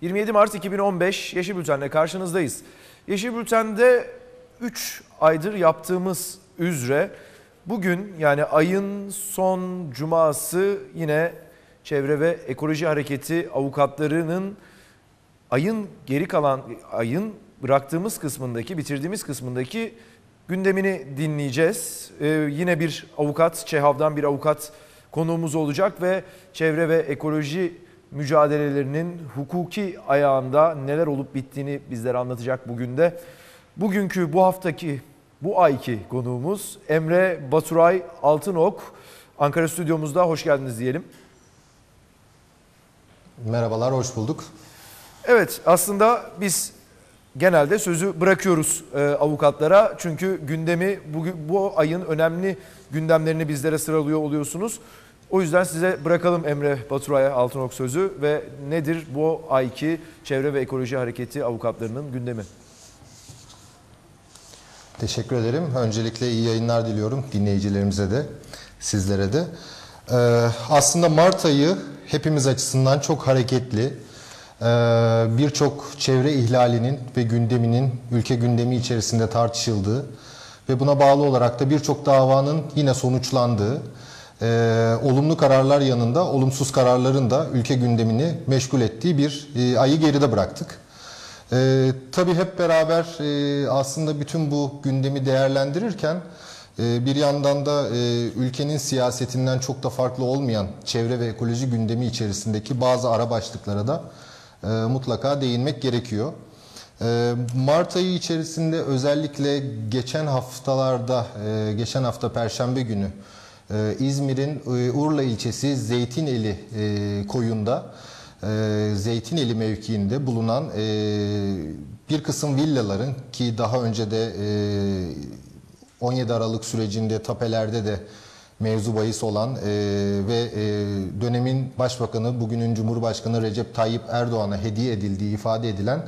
27 Mart 2015 Yeşil Bülten'le karşınızdayız. Yeşil Bülten'de 3 aydır yaptığımız üzere bugün yani ayın son cuması yine Çevre ve Ekoloji Hareketi avukatlarının ayın geri kalan ayın bıraktığımız kısmındaki bitirdiğimiz kısmındaki gündemini dinleyeceğiz. Ee, yine bir avukat, ÇEHAV'dan bir avukat konuğumuz olacak ve çevre ve ekoloji mücadelelerinin hukuki ayağında neler olup bittiğini bizlere anlatacak bugün de. Bugünkü bu haftaki bu ayki konuğumuz Emre Baturay Altınok. Ankara stüdyomuzda hoş geldiniz diyelim. Merhabalar, hoş bulduk. Evet aslında biz genelde sözü bırakıyoruz e, avukatlara. Çünkü gündemi bu, bu ayın önemli gündemlerini bizlere sıralıyor oluyorsunuz. O yüzden size bırakalım Emre Baturay'a Altınok sözü ve nedir bu ayki Çevre ve Ekoloji Hareketi avukatlarının gündemi? Teşekkür ederim. Öncelikle iyi yayınlar diliyorum dinleyicilerimize de, sizlere de. Ee, aslında Mart ayı hepimiz açısından çok hareketli. Ee, Birçok çevre ihlalinin ve gündeminin ülke gündemi içerisinde tartışıldığı ve buna bağlı olarak da birçok davanın yine sonuçlandığı, e, olumlu kararlar yanında olumsuz kararların da ülke gündemini meşgul ettiği bir e, ayı geride bıraktık. E, tabii hep beraber e, aslında bütün bu gündemi değerlendirirken e, bir yandan da e, ülkenin siyasetinden çok da farklı olmayan çevre ve ekoloji gündemi içerisindeki bazı ara başlıklara da e, mutlaka değinmek gerekiyor. E, Mart ayı içerisinde özellikle geçen haftalarda, e, geçen hafta Perşembe günü ee, İzmir'in e, Urla ilçesi Zeytineli e, koyunda e, Zeytineli mevkiinde bulunan bir kısım villaların ki daha önce de 17 Aralık sürecinde tapelerde de mevzu bahis olan ve dönemin başbakanı bugünün Cumhurbaşkanı Recep Tayyip Erdoğan'a hediye edildiği ifade edilen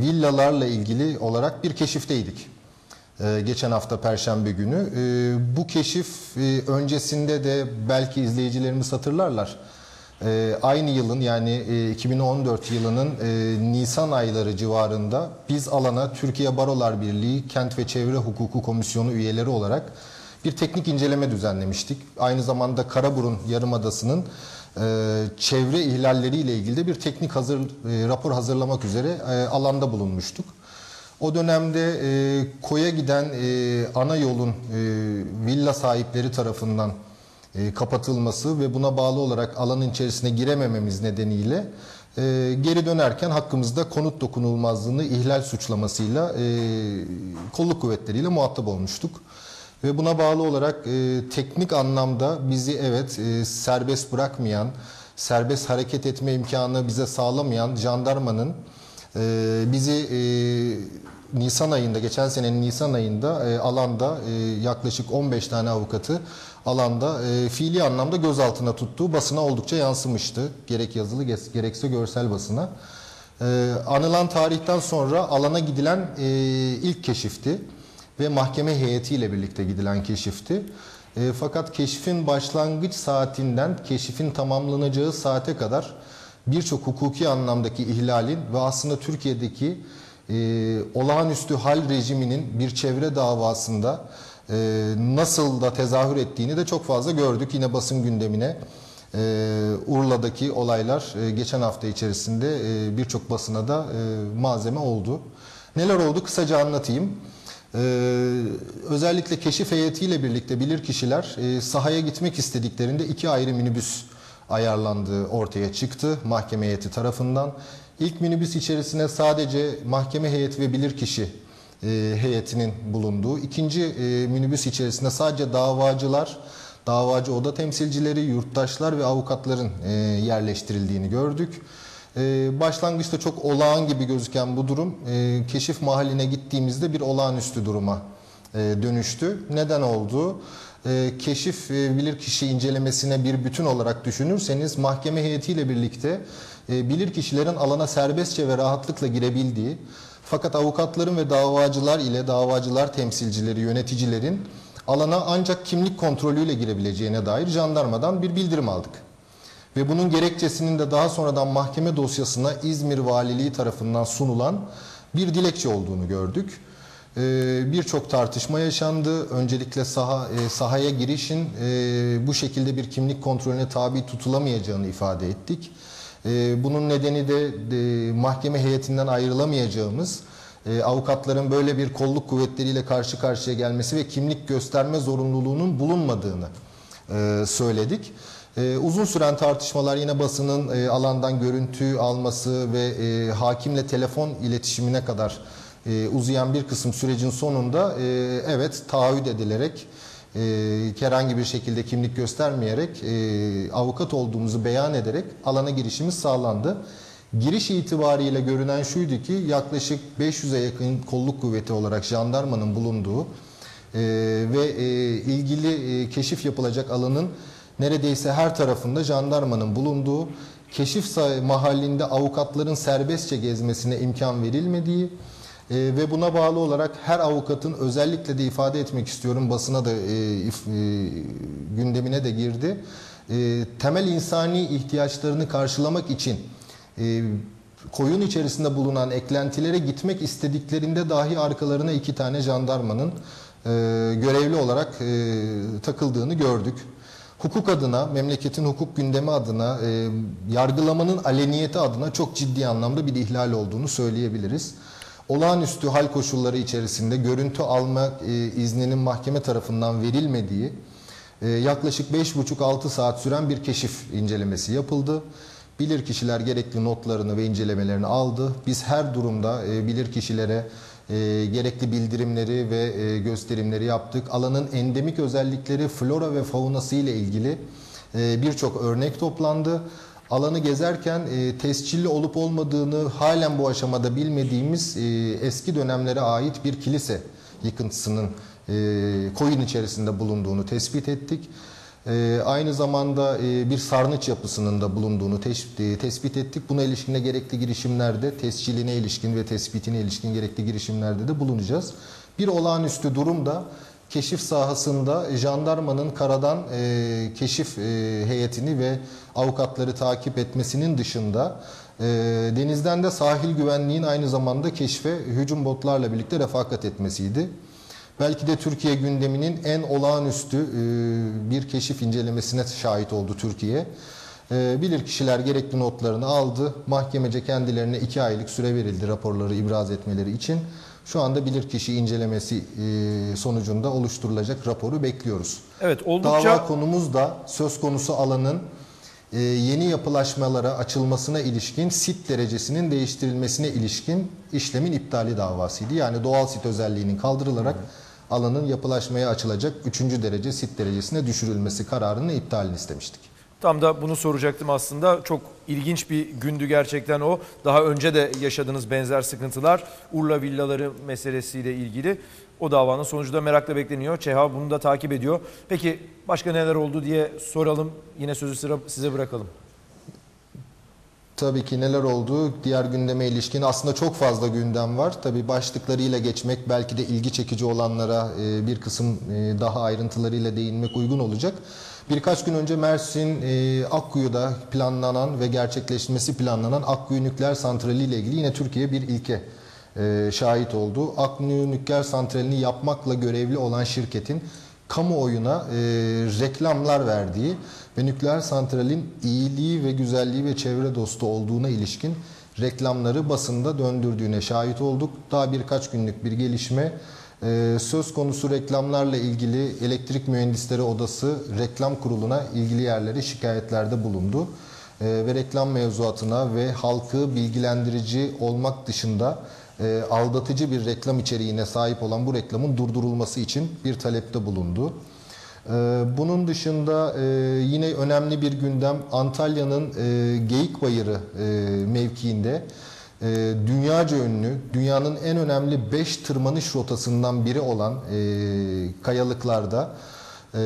villalarla ilgili olarak bir keşifteydik. Ee, geçen hafta Perşembe günü. Ee, bu keşif e, öncesinde de belki izleyicilerimiz hatırlarlar. Ee, aynı yılın yani 2014 e, yılının e, Nisan ayları civarında biz alana Türkiye Barolar Birliği Kent ve Çevre Hukuku Komisyonu üyeleri olarak bir teknik inceleme düzenlemiştik. Aynı zamanda Karaburun Yarımadası'nın çevre ihlalleriyle ilgili de bir teknik hazır rapor hazırlamak üzere alanda bulunmuştuk. O dönemde e, koya giden e, ana yolun e, villa sahipleri tarafından e, kapatılması ve buna bağlı olarak alanın içerisine giremememiz nedeniyle e, geri dönerken hakkımızda konut dokunulmazlığını ihlal suçlamasıyla e, kolluk kuvvetleriyle muhatap olmuştuk. Ve buna bağlı olarak e, teknik anlamda bizi evet e, serbest bırakmayan, serbest hareket etme imkanı bize sağlamayan jandarmanın bizi e, Nisan ayında, geçen senenin Nisan ayında e, alanda e, yaklaşık 15 tane avukatı alanda e, fiili anlamda gözaltına tuttuğu basına oldukça yansımıştı. Gerek yazılı gerekse görsel basına. E, anılan tarihten sonra alana gidilen e, ilk keşifti ve mahkeme heyetiyle birlikte gidilen keşifti. E, fakat keşfin başlangıç saatinden keşifin tamamlanacağı saate kadar birçok hukuki anlamdaki ihlalin ve aslında Türkiye'deki e, olağanüstü hal rejiminin bir çevre davasında e, nasıl da tezahür ettiğini de çok fazla gördük. Yine basın gündemine e, Urla'daki olaylar e, geçen hafta içerisinde e, birçok basına da e, malzeme oldu. Neler oldu kısaca anlatayım. Ee, özellikle keşif heyetiyle birlikte bilir kişiler e, sahaya gitmek istediklerinde iki ayrı minibüs ayarlandığı ortaya çıktı mahkeme heyeti tarafından. İlk minibüs içerisine sadece mahkeme heyeti ve bilirkişi e, heyetinin bulunduğu, ikinci e, minibüs içerisinde sadece davacılar, davacı oda temsilcileri, yurttaşlar ve avukatların e, yerleştirildiğini gördük. E, başlangıçta çok olağan gibi gözüken bu durum e, keşif mahalline gittiğimizde bir olağanüstü duruma e, dönüştü. Neden oldu? E, keşif e, bilirkişi incelemesine bir bütün olarak düşünürseniz mahkeme heyetiyle birlikte e, bilir kişilerin alana serbestçe ve rahatlıkla girebildiği fakat avukatların ve davacılar ile davacılar temsilcileri, yöneticilerin alana ancak kimlik kontrolüyle girebileceğine dair jandarmadan bir bildirim aldık. ve bunun gerekçesinin de daha sonradan mahkeme dosyasına İzmir Valiliği tarafından sunulan bir dilekçe olduğunu gördük. Ee, Birçok tartışma yaşandı. Öncelikle saha, e, sahaya girişin e, bu şekilde bir kimlik kontrolüne tabi tutulamayacağını ifade ettik. E, Bunun nedeni de mahkeme heyetinden ayrılamayacağımız, avukatların böyle bir kolluk kuvvetleriyle karşı karşıya gelmesi ve kimlik gösterme zorunluluğunun bulunmadığını söyledik. Uzun süren tartışmalar yine basının alandan görüntü alması ve hakimle telefon iletişimine kadar e, uzayan bir kısım sürecin sonunda e, evet taahhüt edilerek e, herhangi bir şekilde kimlik göstermeyerek e, avukat olduğumuzu beyan ederek alana girişimiz sağlandı. Giriş itibariyle görünen şuydu ki yaklaşık 500'e yakın kolluk kuvveti olarak jandarmanın bulunduğu e, ve e, ilgili e, keşif yapılacak alanın neredeyse her tarafında jandarmanın bulunduğu, keşif mahallinde avukatların serbestçe gezmesine imkan verilmediği e, ve buna bağlı olarak her avukatın özellikle de ifade etmek istiyorum basına da e, if- e, gündemine de girdi. E, temel insani ihtiyaçlarını karşılamak için e, koyun içerisinde bulunan eklentilere gitmek istediklerinde dahi arkalarına iki tane jandarmanın e, görevli olarak e, takıldığını gördük. Hukuk adına, memleketin hukuk gündemi adına, e, yargılamanın aleniyeti adına çok ciddi anlamda bir ihlal olduğunu söyleyebiliriz. Olağanüstü hal koşulları içerisinde görüntü alma e, izninin mahkeme tarafından verilmediği e, yaklaşık 5,5-6 saat süren bir keşif incelemesi yapıldı. Bilirkişiler gerekli notlarını ve incelemelerini aldı. Biz her durumda e, bilirkişilere e, gerekli bildirimleri ve gösterimleri yaptık. Alanın endemik özellikleri, flora ve faunası ile ilgili birçok örnek toplandı. Alanı gezerken e, tescilli olup olmadığını halen bu aşamada bilmediğimiz e, eski dönemlere ait bir kilise yıkıntısının e, koyun içerisinde bulunduğunu tespit ettik. E, aynı zamanda e, bir sarnıç yapısının da bulunduğunu teş- e, tespit ettik. Buna ilişkin de gerekli girişimlerde tesciline ilişkin ve tespitine ilişkin gerekli girişimlerde de bulunacağız. Bir olağanüstü durumda keşif sahasında jandarmanın karadan e, keşif e, heyetini ve avukatları takip etmesinin dışında e, denizden de sahil güvenliğin aynı zamanda keşfe hücum botlarla birlikte refakat etmesiydi. Belki de Türkiye gündeminin en olağanüstü e, bir keşif incelemesine şahit oldu Türkiye. E, Bilirkişiler gerekli notlarını aldı. Mahkemece kendilerine iki aylık süre verildi raporları ibraz etmeleri için. Şu anda bilirkişi incelemesi e, sonucunda oluşturulacak raporu bekliyoruz. Evet oldukça Dava konumuz da söz konusu alanın e, yeni yapılaşmalara açılmasına ilişkin sit derecesinin değiştirilmesine ilişkin işlemin iptali davasıydı. Yani doğal sit özelliğinin kaldırılarak alanın yapılaşmaya açılacak 3. derece sit derecesine düşürülmesi kararını iptalini istemiştik. Tam da bunu soracaktım aslında. Çok ilginç bir gündü gerçekten o. Daha önce de yaşadığınız benzer sıkıntılar Urla villaları meselesiyle ilgili. O davanın sonucu da merakla bekleniyor. ÇEHA bunu da takip ediyor. Peki başka neler oldu diye soralım. Yine sözü sıra size bırakalım. Tabii ki neler oldu? Diğer gündeme ilişkin aslında çok fazla gündem var. Tabii başlıklarıyla geçmek belki de ilgi çekici olanlara e, bir kısım e, daha ayrıntılarıyla değinmek uygun olacak. Birkaç gün önce Mersin e, Akkuyu'da planlanan ve gerçekleşmesi planlanan Akkuyu Nükleer Santrali ile ilgili yine Türkiye bir ilke e, şahit oldu. Akkuyu Nükleer Santrali'ni yapmakla görevli olan şirketin kamuoyuna e, reklamlar verdiği ve nükleer santralin iyiliği ve güzelliği ve çevre dostu olduğuna ilişkin reklamları basında döndürdüğüne şahit olduk. Daha birkaç günlük bir gelişme e, söz konusu reklamlarla ilgili Elektrik Mühendisleri Odası Reklam Kurulu'na ilgili yerlere şikayetlerde bulundu. E, ve reklam mevzuatına ve halkı bilgilendirici olmak dışında e, aldatıcı bir reklam içeriğine sahip olan bu reklamın durdurulması için bir talepte bulundu. E, bunun dışında e, yine önemli bir gündem Antalya'nın e, Geyikbayırı mevkiinde e, dünyaca ünlü, dünyanın en önemli 5 tırmanış rotasından biri olan e, kayalıklarda e,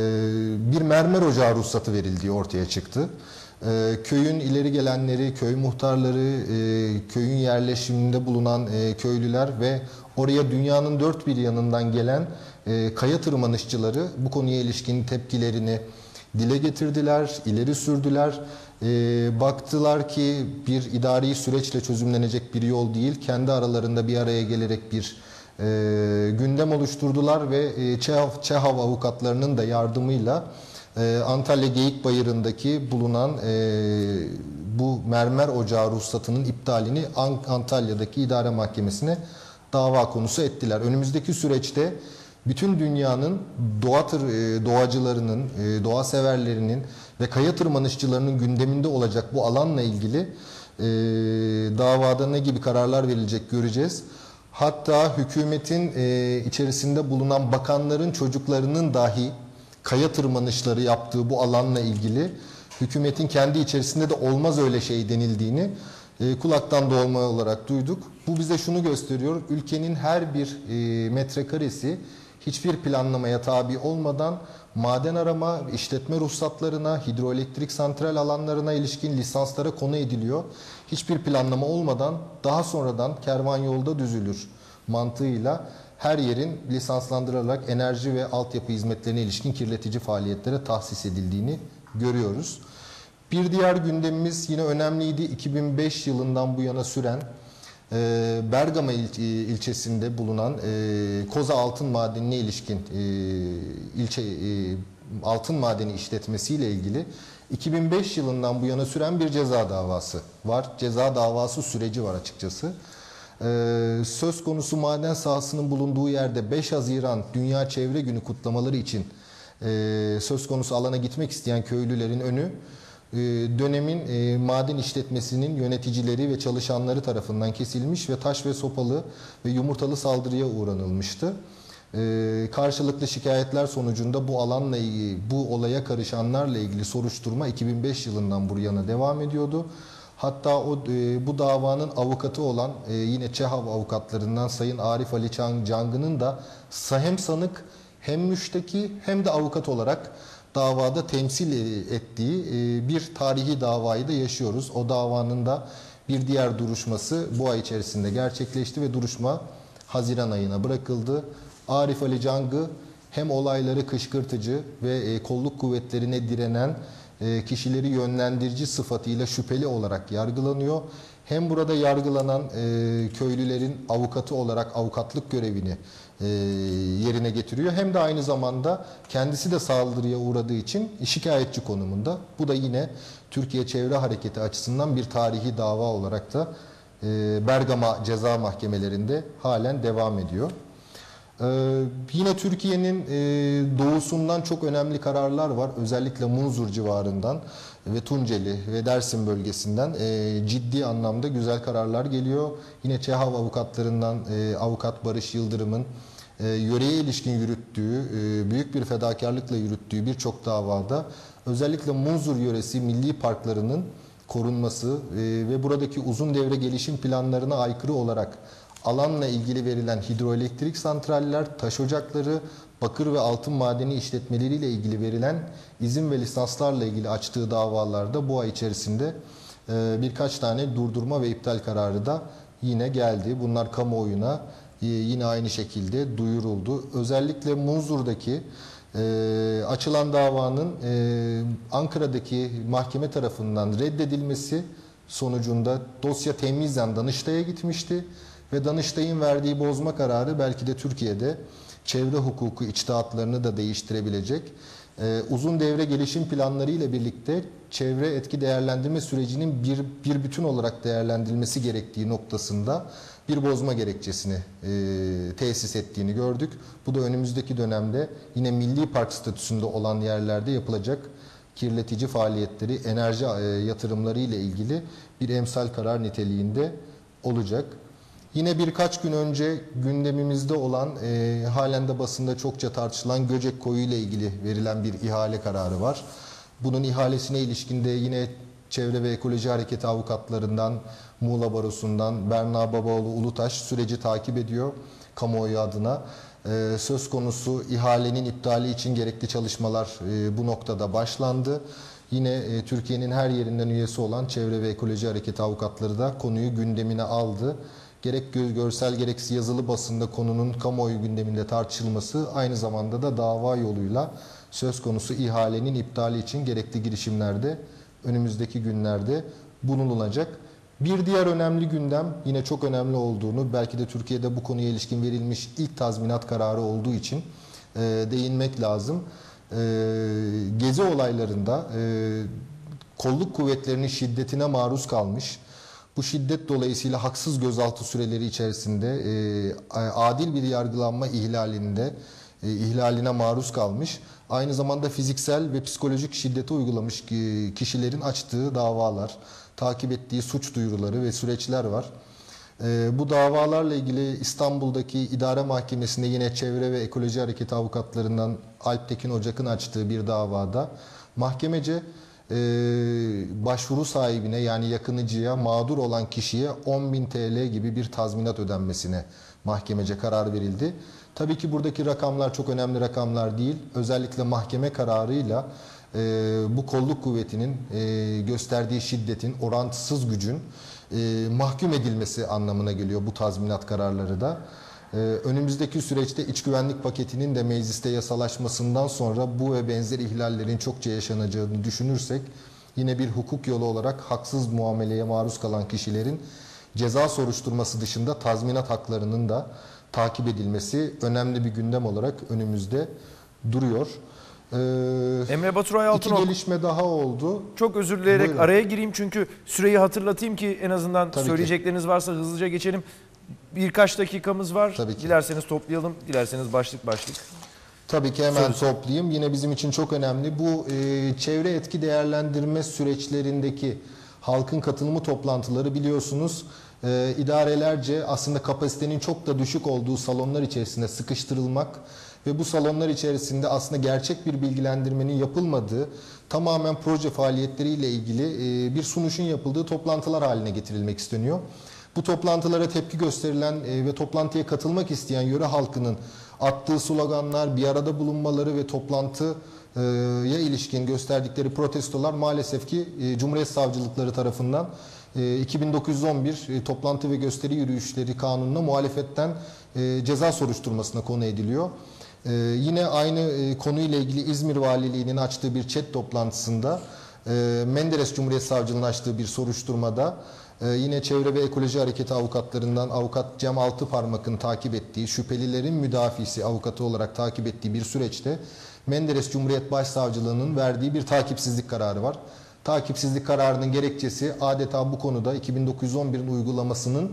bir mermer ocağı ruhsatı verildiği ortaya çıktı. E, köyün ileri gelenleri, köy muhtarları, e, köyün yerleşiminde bulunan e, köylüler ve oraya dünyanın dört bir yanından gelen e, kaya tırmanışçıları bu konuya ilişkin tepkilerini dile getirdiler, ileri sürdüler. E, baktılar ki bir idari süreçle çözümlenecek bir yol değil. Kendi aralarında bir araya gelerek bir e, gündem oluşturdular ve e, ÇEHAV, ÇEHAV avukatlarının da yardımıyla e, Antalya Geyik Bayırı'ndaki bulunan e, bu mermer ocağı ruhsatının iptalini An- Antalya'daki idare mahkemesine dava konusu ettiler. Önümüzdeki süreçte bütün dünyanın doğa tır, e, doğacılarının, e, doğa severlerinin ve kaya tırmanışçılarının gündeminde olacak bu alanla ilgili e, davada ne gibi kararlar verilecek göreceğiz. Hatta hükümetin e, içerisinde bulunan bakanların çocuklarının dahi kaya tırmanışları yaptığı bu alanla ilgili hükümetin kendi içerisinde de olmaz öyle şey denildiğini e, kulaktan dolma olarak duyduk. Bu bize şunu gösteriyor. Ülkenin her bir e, metrekaresi hiçbir planlamaya tabi olmadan maden arama, işletme ruhsatlarına, hidroelektrik santral alanlarına ilişkin lisanslara konu ediliyor. Hiçbir planlama olmadan daha sonradan kervan yolda düzülür mantığıyla her yerin lisanslandırılarak enerji ve altyapı hizmetlerine ilişkin kirletici faaliyetlere tahsis edildiğini görüyoruz. Bir diğer gündemimiz yine önemliydi. 2005 yılından bu yana süren Bergama il- ilçesinde bulunan e, Koza Altın Madeni'ne ilişkin e, ilçe e, altın madeni işletmesiyle ilgili 2005 yılından bu yana süren bir ceza davası var. Ceza davası süreci var açıkçası. Ee, söz konusu maden sahasının bulunduğu yerde 5 Haziran Dünya Çevre Günü kutlamaları için e, söz konusu alana gitmek isteyen köylülerin önü dönemin e, maden işletmesinin yöneticileri ve çalışanları tarafından kesilmiş ve taş ve sopalı ve yumurtalı saldırıya uğranılmıştı. E, karşılıklı şikayetler sonucunda bu alanla ilgili, bu olaya karışanlarla ilgili soruşturma 2005 yılından bu yana devam ediyordu. Hatta o e, bu davanın avukatı olan e, yine ÇEHAV avukatlarından Sayın Arif Ali Can- Cangı'nın da hem sanık hem müşteki hem de avukat olarak davada temsil e- ettiği e, bir tarihi davayı da yaşıyoruz. O davanın da bir diğer duruşması bu ay içerisinde gerçekleşti ve duruşma Haziran ayına bırakıldı. Arif Ali Cangı hem olayları kışkırtıcı ve e, kolluk kuvvetlerine direnen kişileri yönlendirici sıfatıyla şüpheli olarak yargılanıyor. Hem burada yargılanan e, köylülerin avukatı olarak avukatlık görevini e, yerine getiriyor. Hem de aynı zamanda kendisi de saldırıya uğradığı için şikayetçi konumunda. Bu da yine Türkiye Çevre Hareketi açısından bir tarihi dava olarak da e, Bergama ceza mahkemelerinde halen devam ediyor. Ee, yine Türkiye'nin e, doğusundan çok önemli kararlar var. Özellikle Munzur civarından ve Tunceli ve Dersim bölgesinden e, ciddi anlamda güzel kararlar geliyor. Yine ÇEHAV avukatlarından e, avukat Barış Yıldırım'ın e, yöreye ilişkin yürüttüğü, e, büyük bir fedakarlıkla yürüttüğü birçok davada özellikle Munzur yöresi milli parklarının korunması e, ve buradaki uzun devre gelişim planlarına aykırı olarak alanla ilgili verilen hidroelektrik santraller, taş ocakları, bakır ve altın madeni işletmeleriyle ilgili verilen izin ve lisanslarla ilgili açtığı davalarda bu ay içerisinde e, birkaç tane durdurma ve iptal kararı da yine geldi. Bunlar kamuoyuna e, yine aynı şekilde duyuruldu. Özellikle Munzur'daki e, açılan davanın Ankara'daki mahkeme tarafından reddedilmesi sonucunda dosya temizden Danıştay'a gitmişti ve Danıştay'ın verdiği bozma kararı belki de Türkiye'de çevre hukuku içtihatlarını da değiştirebilecek. Ee, uzun devre gelişim planları ile birlikte çevre etki değerlendirme sürecinin bir, bir bütün olarak değerlendirilmesi gerektiği noktasında bir bozma gerekçesini e, tesis ettiğini gördük. Bu da önümüzdeki dönemde yine milli park statüsünde olan yerlerde yapılacak kirletici faaliyetleri, enerji e, yatırımları ile ilgili bir emsal karar niteliğinde olacak. Yine birkaç gün önce gündemimizde olan e, halen de basında çokça tartışılan Göcek Koyu ile ilgili verilen bir ihale kararı var. Bunun ihalesine ilişkinde yine Çevre ve Ekoloji Hareketi avukatlarından, Muğla Barosu'ndan Berna Babaoğlu Ulutaş süreci takip ediyor kamuoyu adına. E, söz konusu ihalenin iptali için gerekli çalışmalar e, bu noktada başlandı. Yine e, Türkiye'nin her yerinden üyesi olan Çevre ve Ekoloji Hareketi avukatları da konuyu gündemine aldı. Gerek gö- görsel gerekse yazılı basında konunun kamuoyu gündeminde tartışılması aynı zamanda da dava yoluyla söz konusu ihalenin iptali için gerekli girişimlerde önümüzdeki günlerde bulunulacak. Bir diğer önemli gündem yine çok önemli olduğunu belki de Türkiye'de bu konuya ilişkin verilmiş ilk tazminat kararı olduğu için e, değinmek lazım. E, gezi olaylarında e, kolluk kuvvetlerinin şiddetine maruz kalmış. Bu şiddet dolayısıyla haksız gözaltı süreleri içerisinde e, adil bir yargılanma ihlalinde e, ihlaline maruz kalmış. Aynı zamanda fiziksel ve psikolojik şiddete uygulamış e, kişilerin açtığı davalar, takip ettiği suç duyuruları ve süreçler var. E, bu davalarla ilgili İstanbul'daki idare mahkemesinde yine çevre ve ekoloji hareketi avukatlarından Alp Tekin Ocak'ın açtığı bir davada mahkemece e, başvuru sahibine yani yakınıcıya mağdur olan kişiye 10.000 TL gibi bir tazminat ödenmesine mahkemece karar verildi. Tabii ki buradaki rakamlar çok önemli rakamlar değil. Özellikle mahkeme kararıyla e, bu kolluk kuvvetinin e, gösterdiği şiddetin, orantısız gücün e, mahkum edilmesi anlamına geliyor bu tazminat kararları da. Ee, önümüzdeki süreçte iç güvenlik paketinin de mecliste yasalaşmasından sonra bu ve benzer ihlallerin çokça yaşanacağını düşünürsek yine bir hukuk yolu olarak haksız muameleye maruz kalan kişilerin ceza soruşturması dışında tazminat haklarının da takip edilmesi önemli bir gündem olarak önümüzde duruyor. Ee, Emre Baturay Altınok. İki gelişme daha oldu. Çok özür dileyerek Buyurun. araya gireyim çünkü süreyi hatırlatayım ki en azından Tabii söyleyecekleriniz ki. varsa hızlıca geçelim. Birkaç dakikamız var. Tabii ki. Dilerseniz toplayalım, dilerseniz başlık başlık. Tabii ki hemen Söz. toplayayım. Yine bizim için çok önemli. Bu e, çevre etki değerlendirme süreçlerindeki halkın katılımı toplantıları biliyorsunuz e, idarelerce aslında kapasitenin çok da düşük olduğu salonlar içerisinde sıkıştırılmak ve bu salonlar içerisinde aslında gerçek bir bilgilendirmenin yapılmadığı tamamen proje faaliyetleriyle ilgili e, bir sunuşun yapıldığı toplantılar haline getirilmek isteniyor. Bu toplantılara tepki gösterilen e, ve toplantıya katılmak isteyen yöre halkının attığı sloganlar, bir arada bulunmaları ve toplantıya ilişkin gösterdikleri protestolar maalesef ki e, Cumhuriyet Savcılıkları tarafından 2911 e, toplantı ve gösteri yürüyüşleri kanununa muhalefetten ceza soruşturmasına konu ediliyor. Yine aynı konuyla ilgili İzmir Valiliği'nin açtığı bir chat toplantısında Menderes Cumhuriyet Savcılığı'nın açtığı bir soruşturmada ee, yine Çevre ve Ekoloji Hareketi avukatlarından avukat Cem Altıparmak'ın takip ettiği, şüphelilerin müdafisi avukatı olarak takip ettiği bir süreçte Menderes Cumhuriyet Başsavcılığı'nın verdiği bir takipsizlik kararı var. Takipsizlik kararının gerekçesi adeta bu konuda 2911'in uygulamasının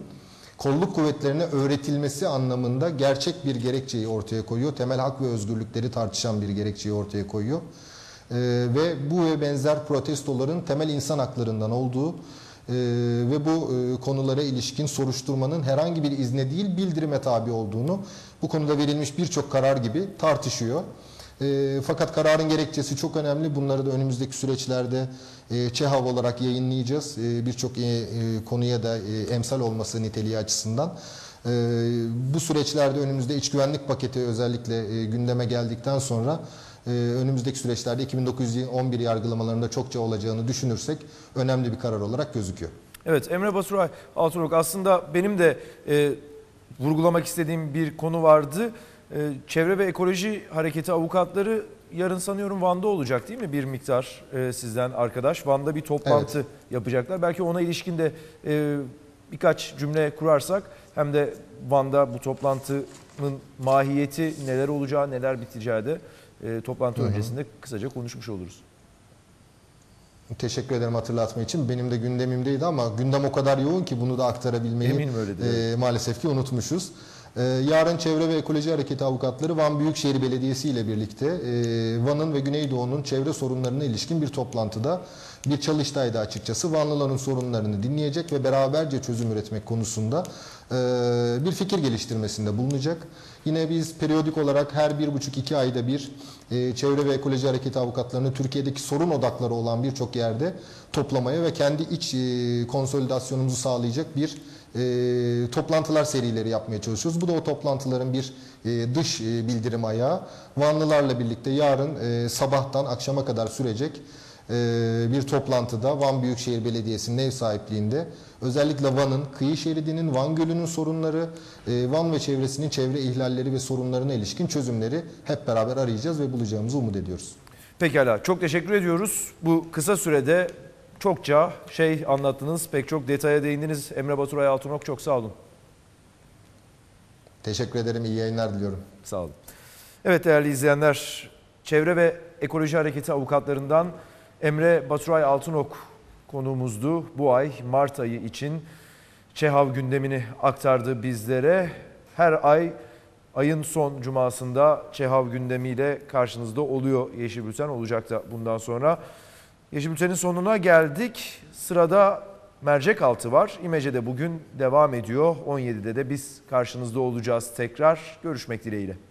kolluk kuvvetlerine öğretilmesi anlamında gerçek bir gerekçeyi ortaya koyuyor. Temel hak ve özgürlükleri tartışan bir gerekçeyi ortaya koyuyor. Ee, ve bu ve benzer protestoların temel insan haklarından olduğu ee, ve bu e, konulara ilişkin soruşturmanın herhangi bir izne değil bildirime tabi olduğunu bu konuda verilmiş birçok karar gibi tartışıyor. E, fakat kararın gerekçesi çok önemli. Bunları da önümüzdeki süreçlerde e, ÇEHAV olarak yayınlayacağız. E, birçok e, konuya da emsal olması niteliği açısından. Bu süreçlerde önümüzde iç güvenlik paketi özellikle gündeme geldikten sonra ee, önümüzdeki süreçlerde 2911 yargılamalarında çokça olacağını düşünürsek önemli bir karar olarak gözüküyor. Evet Emre Basuray Altunok aslında benim de e, vurgulamak istediğim bir konu vardı. E, Çevre ve Ekoloji Hareketi avukatları yarın sanıyorum Van'da olacak değil mi bir miktar e, sizden arkadaş? Van'da bir toplantı evet. yapacaklar. Belki ona ilişkin de e, birkaç cümle kurarsak hem de Van'da bu toplantının mahiyeti neler olacağı, neler biteceği de e, toplantı hı hı. öncesinde kısaca konuşmuş oluruz. Teşekkür ederim hatırlatma için. Benim de gündemimdeydi ama gündem o kadar yoğun ki bunu da aktarabilmeyi e, maalesef ki unutmuşuz. E, yarın Çevre ve Ekoloji Hareketi avukatları Van Büyükşehir Belediyesi ile birlikte e, Van'ın ve Güneydoğu'nun çevre sorunlarına ilişkin bir toplantıda bir çalıştaydı açıkçası. Vanlıların sorunlarını dinleyecek ve beraberce çözüm üretmek konusunda e, bir fikir geliştirmesinde bulunacak. Yine biz periyodik olarak her bir buçuk iki ayda bir e, çevre ve ekoloji hareketi avukatlarını Türkiye'deki sorun odakları olan birçok yerde toplamaya ve kendi iç e, konsolidasyonumuzu sağlayacak bir e, toplantılar serileri yapmaya çalışıyoruz. Bu da o toplantıların bir e, dış e, bildirim ayağı. Vanlılarla birlikte yarın e, sabahtan akşama kadar sürecek bir toplantıda Van Büyükşehir Belediyesi'nin ev sahipliğinde özellikle Van'ın kıyı şeridinin, Van Gölü'nün sorunları, e, Van ve çevresinin çevre ihlalleri ve sorunlarına ilişkin çözümleri hep beraber arayacağız ve bulacağımızı umut ediyoruz. Pekala çok teşekkür ediyoruz. Bu kısa sürede çokça şey anlattınız, pek çok detaya değindiniz. Emre Baturay Altınok çok sağ olun. Teşekkür ederim. İyi yayınlar diliyorum. Sağ olun. Evet değerli izleyenler, Çevre ve Ekoloji Hareketi avukatlarından Emre Baturay Altınok konuğumuzdu. Bu ay Mart ayı için ÇEHAV gündemini aktardı bizlere. Her ay ayın son cumasında ÇEHAV gündemiyle karşınızda oluyor Yeşil Bülten olacak da bundan sonra. Yeşil Bülten'in sonuna geldik. Sırada mercek altı var. İmece'de bugün devam ediyor. 17'de de biz karşınızda olacağız tekrar. Görüşmek dileğiyle.